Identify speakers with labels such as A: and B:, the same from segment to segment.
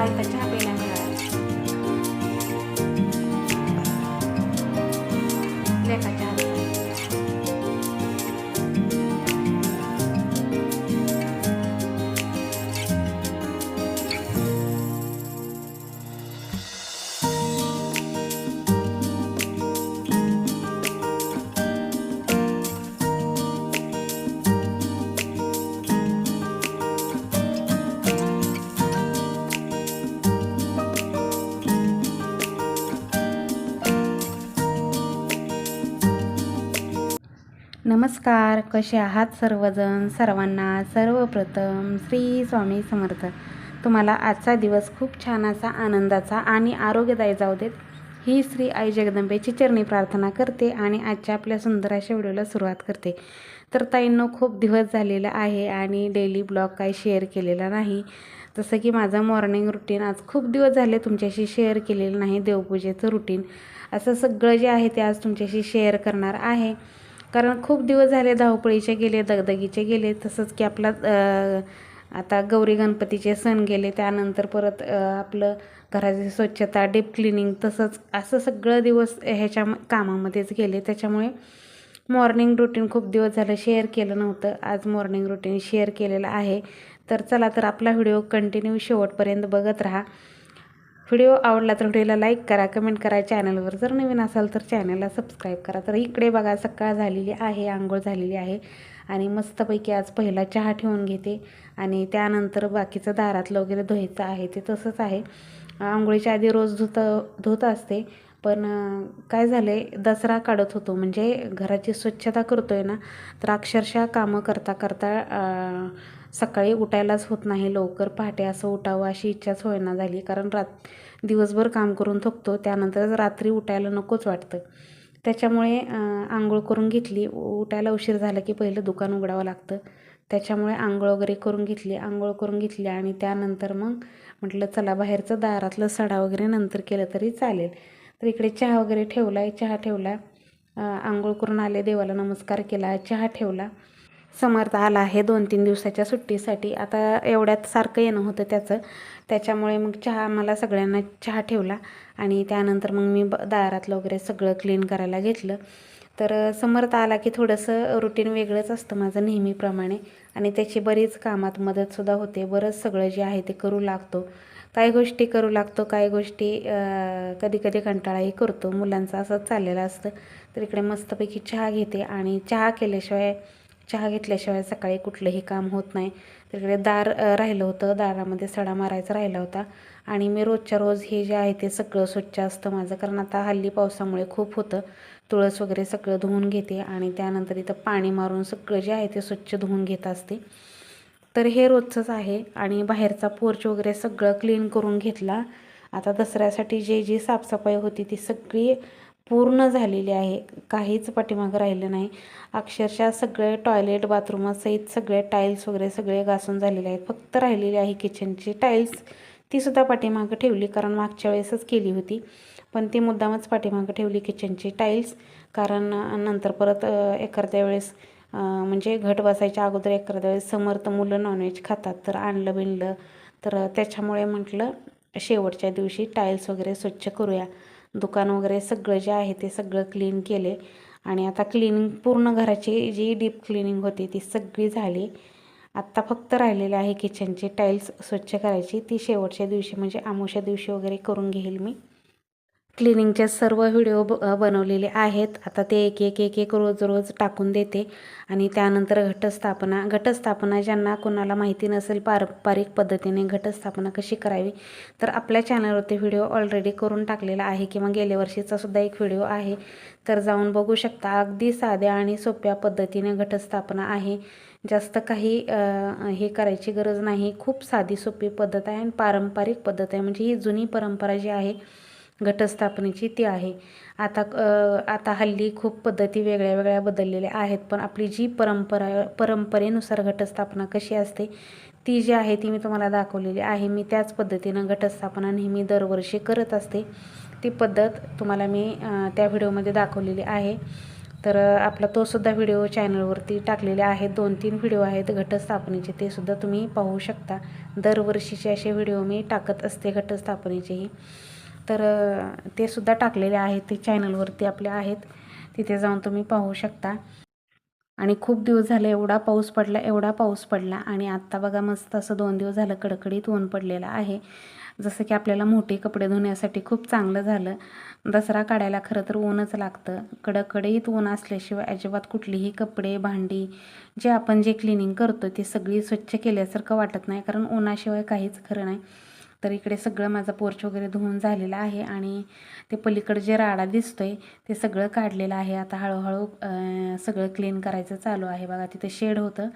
A: गायचा चहा नमस्कार कसे आहात सर्वजण? सर्वांना सर्वप्रथम श्री स्वामी समर्थ. तुम्हाला आजचा दिवस खूप छान असा आनंदाचा आणि आरोग्यदायी जाऊ देत. ही श्री आई जगदंबेची चरणी प्रार्थना करते आणि आजच्या आपल्या सुंदर अशा व्हिडिओला सुरुवात करते. तर ताईंनो खूप दिवस झालेला आहे आणि डेली ब्लॉग काही शेअर केलेला नाही. जसं की माझं मॉर्निंग रुटीन आज खूप दिवस झाले तुमच्याशी शेअर केलेलं नाही देवपूजेचं रुटीन. असं सगळं जे आहे ते आज तुमच्याशी शेअर करणार आहे. कारण खूप दिवस झाले धावपळीचे गेले दगदगीचे गेले तसंच की आपला आता गौरी गणपतीचे सण गेले त्यानंतर परत आपलं घराची स्वच्छता डीप क्लिनिंग तसंच असं सगळं दिवस ह्याच्या कामामध्येच गेले. त्याच्यामुळे मॉर्निंग रुटीन खूप दिवस झालं शेअर केलं नव्हतं. आज मॉर्निंग रुटीन शेअर केलेलं आहे. तर चला तर आपला व्हिडिओ कंटिन्यू शेवटपर्यंत बघत राहा. व्हिडिओ आवडला तर व्हिडिओला लाईक करा कमेंट करा. चॅनलवर जर नवीन असाल तर चॅनलला सबस्क्राईब करा. तर इकडे बघा सकाळ झालेली आहे आंघोळ झालेली आहे. आणि मस्तपैकी आज पहिला चहा ठेवून घेते. आणि त्यानंतर बाकीचं दारातलं वगैरे धुवायचं आहे ते तसंच आहे. आंघोळीच्या आधी रोज धुत धुत असते. पण काय झालं आहे दसरा काढत होतो. म्हणजे घराची स्वच्छता करतो आहे ना तर अक्षरशः कामं करता करता सकाळी उठायलाच होत नाही. लवकर पहाटे असं उठावं अशी इच्छाच होईना झाली. कारण रात दिवसभर काम करून थकतो त्यानंतर रात्री उठायला नकोच वाटतं. त्याच्यामुळे आंघोळ करून घेतली. उठायला उशीर झाला की पहिलं दुकान उघडावं लागतं. त्याच्यामुळे आंघोळ वगैरे करून घेतली. आंघोळ करून घेतली आणि त्यानंतर मग म्हटलं चला बाहेरचं दारातलं सडा वगैरे नंतर केलं तरी चालेल. तर इकडे चहा वगैरे ठेवला आहे चहा ठेवला. आंघोळ करून आले. देवाला नमस्कार केला. चहा ठेवला. समर्थ आला आहे दोन तीन दिवसाच्या सुट्टीसाठी. आता एवढ्यात सारखं येणं होतं त्याचं. त्याच्यामुळे मग चहा मला सगळ्यांना चहा ठेवला आणि त्यानंतर मग मी ब- दारातलं वगैरे सगळं क्लीन करायला घेतलं. तर समर्थ आला की थोडंसं रुटीन वेगळंच असतं माझं नेहमीप्रमाणे आणि त्याची बरीच कामात मदतसुद्धा होते. बरंच सगळं जे आहे ते करू लागतो. काही गोष्टी करू लागतो काही गोष्टी कधी कधी कंटाळाही करतो. मुलांचं असंच चाललेलं असतं. तर इकडे मस्तपैकी चहा घेते आणि चहा केल्याशिवाय चहा घेतल्याशिवाय सकाळी कुठलंही काम होत नाही. तिकडे दार राहिलं होतं. दारामध्ये सडा मारायचा राहिला होता. आणि मी रोजच्या रोज हे जे आहे ते सगळं स्वच्छ असतं माझं. कारण आता हल्ली पावसामुळे खूप होतं. तुळस वगैरे सगळं धुवून घेते आणि त्यानंतर इथं पाणी मारून सगळं जे आहे ते स्वच्छ धुवून घेत असते. तर हे रोजचंच आहे. आणि बाहेरचा पोर्च वगैरे सगळं क्लीन करून घेतला. आता दसऱ्यासाठी जे जी साफसफाई होती ती सगळी पूर्ण झालेली आहे. काहीच पाठीमागं राहिलं नाही. अक्षरशः सगळे टॉयलेट बाथरूमासहित सगळे टाईल्स वगैरे सगळे घासून झालेले आहेत. फक्त राहिलेली आहे किचनची टाईल्स तीसुद्धा पाठीमागं ठेवली कारण मागच्या वेळेसच केली होती. पण ती मुद्दामच पाठीमागं ठेवली किचनची टाईल्स कारण नंतर परत एखाद्या वेळेस म्हणजे घट बसायच्या अगोदर एखाद्या वेळेस समर्थ मुलं नॉनव्हेज खातात. तर आणलं बिणलं. तर त्याच्यामुळे म्हटलं शेवटच्या दिवशी टाईल्स वगैरे स्वच्छ करूया. दुकान वगैरे सगळं जे आहे ते सगळं क्लीन केले. आणि आता क्लिनिंग पूर्ण घराची जी डीप क्लिनिंग होती ती सगळी झाली. आत्ता फक्त राहिलेलं आहे किचनची टाईल्स स्वच्छ करायची. ती शेवटच्या दिवशी म्हणजे आमोश्या दिवशी वगैरे करून घेईल मी. क्लिनिंगचे सर्व व्हिडिओ ब बनवलेले आहेत. आता ते एक एक एक एक रोज रोज टाकून देते. आणि त्यानंतर घटस्थापना घटस्थापना ज्यांना कोणाला माहिती नसेल पारंपरिक पद्धतीने घटस्थापना कशी करावी तर आपल्या चॅनलवरती व्हिडिओ ऑलरेडी करून टाकलेला आहे किंवा गेल्या वर्षीचा सुद्धा एक व्हिडिओ आहे. तर जाऊन बघू शकता अगदी साध्या आणि सोप्या पद्धतीने घटस्थापना आहे. जास्त काही हे करायची गरज नाही. खूप साधी सोपी पद्धत आहे आणि पारंपरिक पद्धत आहे. म्हणजे ही जुनी परंपरा जी आहे घटस्थापनेची ती आहे. आता आता हल्ली खूप पद्धती वेगळ्या वेगळ्या बदललेल्या आहेत पण आपली जी परंपरा परंपरेनुसार घटस्थापना कशी असते ती जी आहे ती मी तुम्हाला दाखवलेली आहे. मी त्याच पद्धतीनं घटस्थापना नेहमी दरवर्षी करत असते. ती पद्धत तुम्हाला मी त्या व्हिडिओमध्ये दाखवलेली आहे. तर आपला तोसुद्धा व्हिडिओ चॅनलवरती टाकलेले आहेत दोन तीन व्हिडिओ आहेत घटस्थापनेचे ते सुद्धा तुम्ही पाहू शकता. दरवर्षीचे असे व्हिडिओ मी टाकत असते घटस्थापनेचेही. तर ते सुद्धा टाकलेले आहेत. ते चॅनलवरती आपले आहेत. तिथे जाऊन तुम्ही पाहू शकता. आणि खूप दिवस झाले एवढा पाऊस पडला एवढा पाऊस पडला आणि आत्ता बघा मस्त असं दोन दिवस झालं कडकडीत ऊन पडलेलं आहे. जसं की आपल्याला मोठे कपडे धुण्यासाठी खूप चांगलं झालं. दसरा काढायला खरं तर ऊनच लागतं. कडकडीत ऊन असल्याशिवाय अजिबात कुठलीही कपडे भांडी जे आपण जे क्लिनिंग करतो ते सगळी स्वच्छ केल्यासारखं वाटत नाही. कारण उन्हाशिवाय काहीच खरं नाही. तर इकडे सगळं माझा पोर्च वगैरे धुवून झालेला आहे आणि ते पलीकडे जे राडा दिसतोय ते सगळं काढलेलं आहे. आता हळूहळू सगळं क्लीन करायचं चालू आहे. बघा तिथं शेड होतं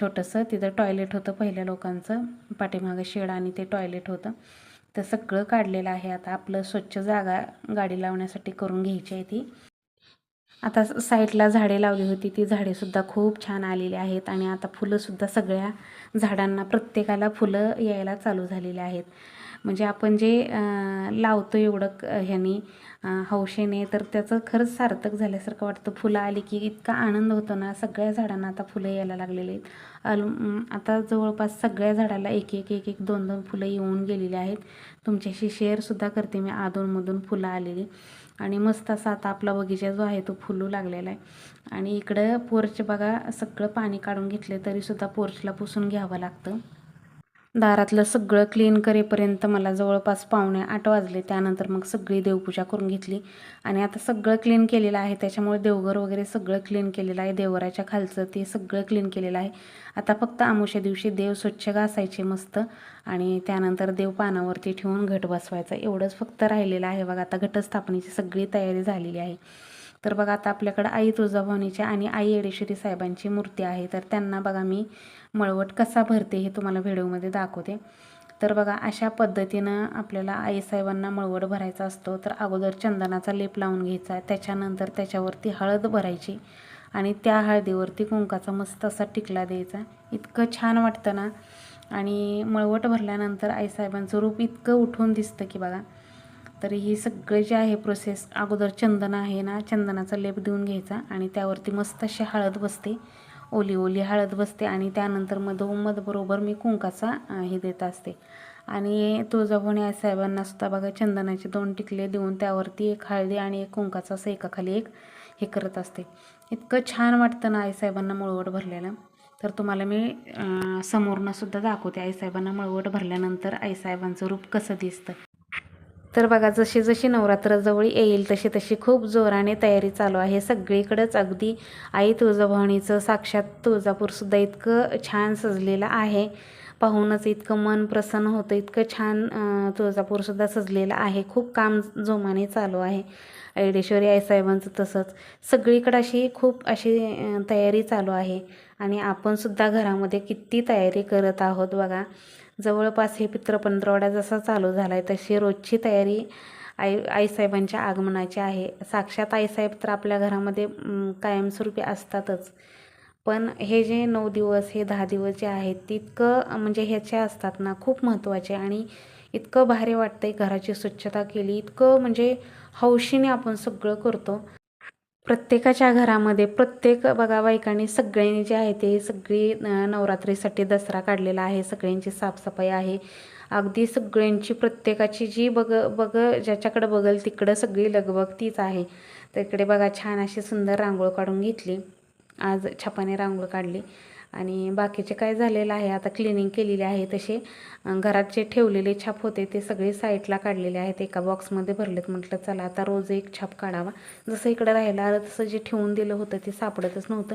A: छोटंसं. तिथं टॉयलेट होतं पहिल्या लोकांचं. पाठीमागं शेड आणि ते टॉयलेट होतं. तर सगळं काढलेलं आहे. आता आपलं स्वच्छ जागा गाडी लावण्यासाठी करून घ्यायची आहे ती. आता स- साईडला झाडे लावली होती ती झाडेसुद्धा खूप छान आलेली आहेत आणि आता फुलंसुद्धा सगळ्या झाडांना प्रत्येकाला फुलं यायला चालू झालेली आहेत. म्हणजे आपण जे लावतो एवढं ह्यानी हौशेने. तर त्याचं खरंच सार्थक झाल्यासारखं वाटतं. फुलं आली की इतका आनंद होतो ना. सगळ्या झाडांना आता फुलं यायला लागलेली आहेत. अल आता जवळपास सगळ्या झाडाला एक एक एक एक दोन दोन फुलं येऊन गेलेली आहेत. तुमच्याशी शेअरसुद्धा करते मी. अधूनमधून फुलं आलेली. आणि मस्त असा आता आपला बगीचा जो आहे तो फुलू लागलेला आहे. आणि इकडं पोर्च बघा सगळं पाणी काढून घेतले तरीसुद्धा पोर्चला पुसून घ्यावं लागतं. दारातलं सगळं क्लीन करेपर्यंत मला जवळपास पावणे आठ वाजले. त्यानंतर मग सगळी देवपूजा करून घेतली. आणि आता सगळं क्लीन केलेलं आहे. त्याच्यामुळे देवघर वगैरे सगळं क्लीन केलेलं आहे. देवघराच्या खालचं ते सगळं क्लीन केलेलं आहे. आता फक्त आमुष्या दिवशी देव स्वच्छ घासायचे मस्त. आणि त्यानंतर देव पानावरती ठेवून घट बसवायचा. एवढंच फक्त राहिलेलं आहे बघा. आता घटस्थापनेची सगळी तयारी झालेली आहे. तर बघा आता आपल्याकडं आई तुळजाभवानीची आणि आई येडेश्वरी साहेबांची मूर्ती आहे. तर त्यांना बघा मी मळवट कसा भरते हे तुम्हाला व्हिडिओमध्ये दाखवते. तर बघा अशा पद्धतीनं आपल्याला आईसाहेबांना मळवट भरायचा असतो. तर अगोदर चंदनाचा लेप लावून घ्यायचा. त्याच्यानंतर त्याच्यावरती हळद भरायची आणि त्या हळदीवरती कुंकाचा मस्त असा टिकला द्यायचा. इतकं छान वाटतं ना. आणि मळवट भरल्यानंतर आईसाहेबांचं रूप इतकं उठून दिसतं की बघा तर ही सगळी जे आहे प्रोसेस अगोदर चंदन आहे ना चंदनाचा लेप देऊन घ्यायचा आणि त्यावरती मस्त अशी हळद बसते ओली ओली हळद बसते आणि त्यानंतर मधोमध बरोबर मी कुंकाचा हे देत असते. आणि तुळजाभवानी आई साहेबांना सुद्धा बघा चंदनाचे दोन टिकले देऊन त्यावरती एक हळदी आणि एक कुंकाचा असं एकाखाली एक हे करत असते. इतकं छान वाटतं ना आईसाहेबांना मुळवट भरलेलं. तर तुम्हाला मी समोरनं सुद्धा दाखवते आईसाहेबांना मळवट भरल्यानंतर आईसाहेबांचं रूप कसं दिसतं. तर बघा जशी जशी नवरात्रजवळ येईल तशी तशी खूप जोराने तयारी चालू आहे. सगळीकडंच अगदी आई तुळजाभवानीचं साक्षात तुळजापूरसुद्धा इतकं छान सजलेलं आहे. पाहूनच इतकं मन प्रसन्न होतं इतकं छान तुळजापूरसुद्धा सजलेलं आहे. खूप काम जोमाने चालू आहे. ऐडेश्वरी आईसाहेबांचं तसंच. सगळीकडं अशी खूप अशी तयारी चालू आहे. आणि आपणसुद्धा घरामध्ये किती तयारी करत आहोत बघा. जवळपास हे पित्रपंधरवडा जसा चालू झाला आहे तशी रोजची तयारी आई आईसाहेबांच्या आगमनाची आहे. साक्षात आईसाहेब तर आपल्या घरामध्ये कायमस्वरूपी असतातच. पण हे जे नऊ दिवस हे दहा दिवस जे आहेत तितकं म्हणजे ह्याचे असतात ना खूप महत्त्वाचे आणि इतकं भारी वाटतंय घराची स्वच्छता केली. इतकं म्हणजे हौशीने आपण सगळं करतो. प्रत्येकाच्या घरामध्ये प्रत्येक बघा बायकांनी सगळ्यांनी जे आहे ते सगळी नवरात्रीसाठी दसरा काढलेला आहे सगळ्यांची साफसफाई आहे. अगदी सगळ्यांची प्रत्येकाची जी बघ बघ ज्याच्याकडं बघल तिकडं सगळी लगबग तीच आहे. तर इकडे बघा छान अशी सुंदर रांगोळ काढून घेतली. आज छपाने रांगोळ काढली. आणि बाकीचे काय झालेलं आहे आता क्लिनिंग केलेली आहे तसे घरात जे ठेवलेले छाप होते ते सगळे साईडला काढलेले आहेत. एका बॉक्समध्ये भरलेत. म्हटलं चला आता रोज एक छाप काढावा. जसं इकडं राहिलं आलं तसं जे ठेवून दिलं होतं ते सापडतच नव्हतं.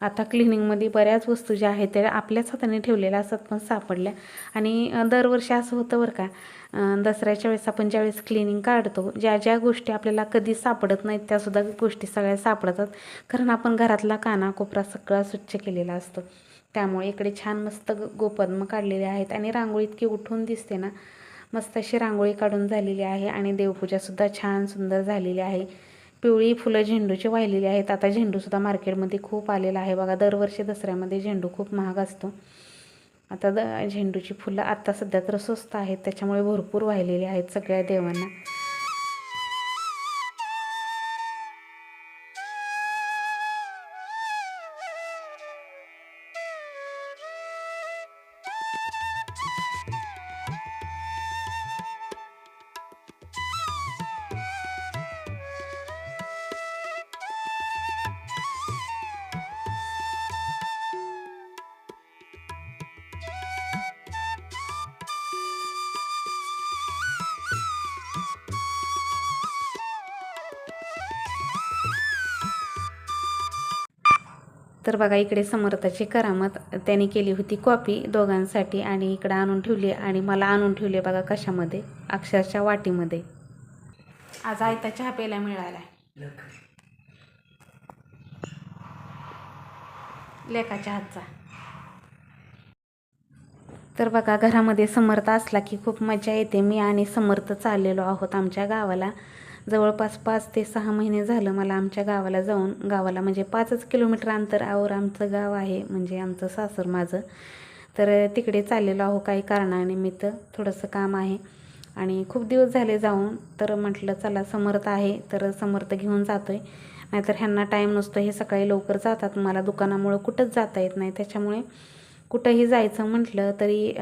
A: आता क्लिनिंगमध्ये बऱ्याच वस्तू ज्या आहेत त्या आपल्याच हाताने ठेवलेल्या असतात पण सापडल्या. आणि दरवर्षी असं होतं बरं का दसऱ्याच्या वेळेस आपण ज्यावेळेस क्लिनिंग काढतो ज्या ज्या गोष्टी आपल्याला कधी सापडत नाहीत त्यासुद्धा गोष्टी सगळ्या सापडतात. कारण आपण घरातला काना कोपरा सगळा स्वच्छ केलेला असतो. त्यामुळे इकडे छान मस्त ग- गोपद्म काढलेले आहेत आणि रांगोळी इतकी उठून दिसते ना मस्त अशी रांगोळी काढून झालेली आहे आणि देवपूजासुद्धा छान सुंदर झालेली आहे. पिवळी फुलं झेंडूची वाहिलेली आहेत. आता झेंडूसुद्धा मार्केटमध्ये खूप आलेला आहे. बघा दरवर्षी दसऱ्यामध्ये झेंडू खूप महाग असतो. आता द झेंडूची फुलं आत्ता सध्या तर स्वस्त आहेत त्याच्यामुळे भरपूर वाहिलेली आहेत सगळ्या देवांना. तर बघा इकडे समर्थाची करामत त्याने केली होती कॉपी दोघांसाठी आणि इकडं आणून ठेवली आणि मला आणून ठेवली बघा कशामध्ये? अक्षरशः वाटीमध्ये. आज आयता चहा प्यायला मिळाला लेखाच्या हातचा. तर बघा घरामध्ये समर्थ असला की खूप मजा येते. मी आणि समर्थ चाललेलो आहोत आमच्या गावाला. जवळपास पाच ते सहा महिने झालं मला आमच्या गावाला जाऊन. गावाला म्हणजे पाचच किलोमीटर अंतरावर आमचं गाव आहे म्हणजे आमचं सासर माझं. तर तिकडे चाललेलो आहो काही कारणानिमित्त. थोडंसं काम आहे. आणि खूप दिवस झाले जाऊन. तर म्हटलं चला समर्थ आहे. तर समर्थ घेऊन जातो आहे नाहीतर ह्यांना टाईम नसतो. हे सकाळी लवकर जातात. मला दुकानामुळं कुठंच जाता येत नाही. त्याच्यामुळे कुठंही जायचं म्हटलं तरी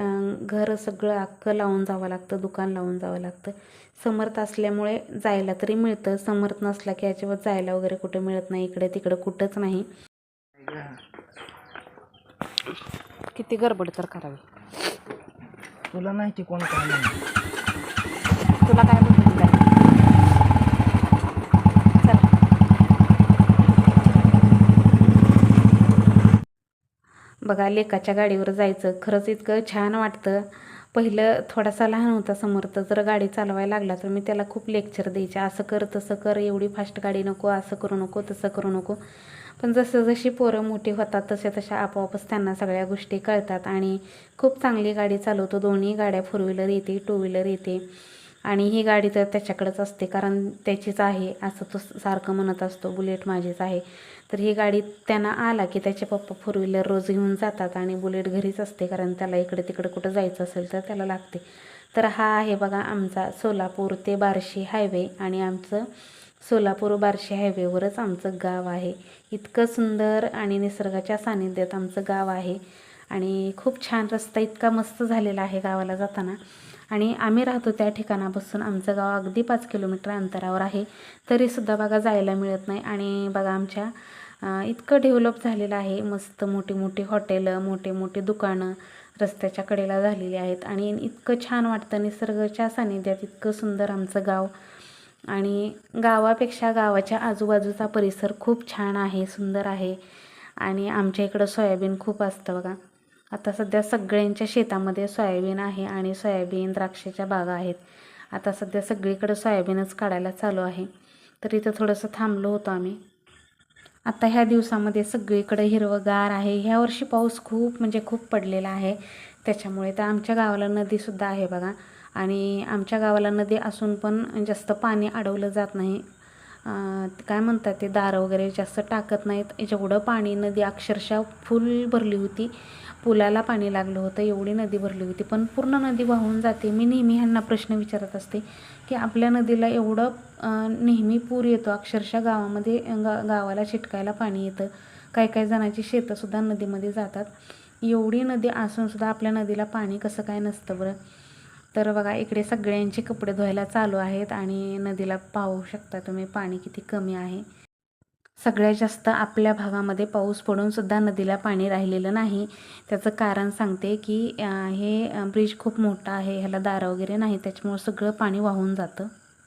A: घर सगळं अख्खं लावून जावं लागतं. दुकान लावून जावं लागतं. समर्थ असल्यामुळे जायला तरी मिळतं. समर्थ नसला की अजिबात जायला वगैरे कुठं मिळत नाही. इकडे तिकडं कुठंच नाही. किती गडबड तर करावी?
B: तुला माहिती कोण काय नाही
A: तुला काय म्हणते काय चल. बघा लेकाच्या गाडीवर जायचं. खरंच इतकं छान वाटतं. पहिलं थोडासा लहान होता समर्थ जर गाडी चालवायला लागला तर मी त्याला खूप लेक्चर द्यायचे. असं कर तसं कर एवढी फास्ट गाडी नको असं करू नको तसं करू नको. पण जसं जशी पोरं मोठी होतात तसे तशा आपोआपच त्यांना सगळ्या गोष्टी कळतात. आणि खूप चांगली गाडी चालवतो. दोन्ही गाड्या फोर व्हीलर येते टू व्हीलर येते. आणि ही गाडी तर त्याच्याकडंच असते कारण त्याचीच आहे असं तो सारखं म्हणत असतो बुलेट माझीच आहे. तर ही गाडी त्यांना आला की त्याचे पप्पा फोर व्हीलर रोज घेऊन जातात आणि बुलेट घरीच असते. कारण त्याला इकडे तिकडे कुठं जायचं असेल तर त्याला लागते. तर हा आहे बघा आमचा सोलापूर ते बार्शी हायवे आणि आमचं सोलापूर बार्शी हायवेवरच आमचं गाव आहे. इतकं सुंदर आणि निसर्गाच्या सानिध्यात आमचं गाव आहे. आणि खूप छान रस्ता इतका मस्त झालेला आहे गावाला जाताना. आणि आम्ही राहतो त्या ठिकाणापासून आमचं गाव अगदी पाच किलोमीटर अंतरावर आहे. तरीसुद्धा बघा जायला मिळत नाही. आणि बघा आमच्या इतकं डेव्हलप झालेलं आहे. मस्त मोठी मोठी हॉटेलं मोठे मोठे दुकानं रस्त्याच्या कडेला झालेली आहेत. आणि इतकं छान वाटतं. निसर्गाच्या सानिध्यात इतकं सुंदर आमचं गाव. आणि गावापेक्षा गावाच्या आजूबाजूचा परिसर खूप छान आहे सुंदर आहे. आणि आमच्या इकडं सोयाबीन खूप असतं बघा. आता सध्या सगळ्यांच्या शेतामध्ये सोयाबीन आहे आणि सोयाबीन द्राक्षाच्या बागा आहेत. आता सध्या सगळीकडं सोयाबीनच काढायला चालू आहे. तर इथं थोडंसं थांबलो होतो आम्ही. आता ह्या दिवसामध्ये सगळीकडे हिरवंगार आहे. ह्या वर्षी पाऊस खूप म्हणजे खूप पडलेला आहे. त्याच्यामुळे तर आमच्या गावाला नदीसुद्धा आहे बघा. आणि आमच्या गावाला नदी असून पण जास्त पाणी अडवलं जात नाही. काय म्हणतात ते दारं वगैरे जास्त टाकत नाहीत. जेवढं पाणी नदी अक्षरशः फुल भरली होती. पुलाला पाणी लागलं होतं एवढी नदी भरली होती. पण पूर्ण नदी वाहून जाते. मी नेहमी ह्यांना प्रश्न विचारत असते की आपल्या नदीला एवढं नेहमी पूर येतो. अक्षरशः गावामध्ये गा गावाला चिटकायला पाणी येतं. काही काही जणांची शेतंसुद्धा नदीमध्ये जातात. एवढी नदी असूनसुद्धा आपल्या नदीला पाणी कसं काय नसतं बरं? तर बघा इकडे सगळ्यांचे कपडे धुवायला चालू आहेत आणि नदीला पाहू शकता तुम्ही पाणी किती कमी आहे. सगळ्यात जास्त आपल्या भागामध्ये पाऊस पडून सुद्धा नदीला पाणी राहिलेलं नाही. त्याचं कारण सांगते की हे ब्रिज खूप मोठं आहे ह्याला दारं वगैरे नाही त्याच्यामुळं सगळं पाणी वाहून जातं.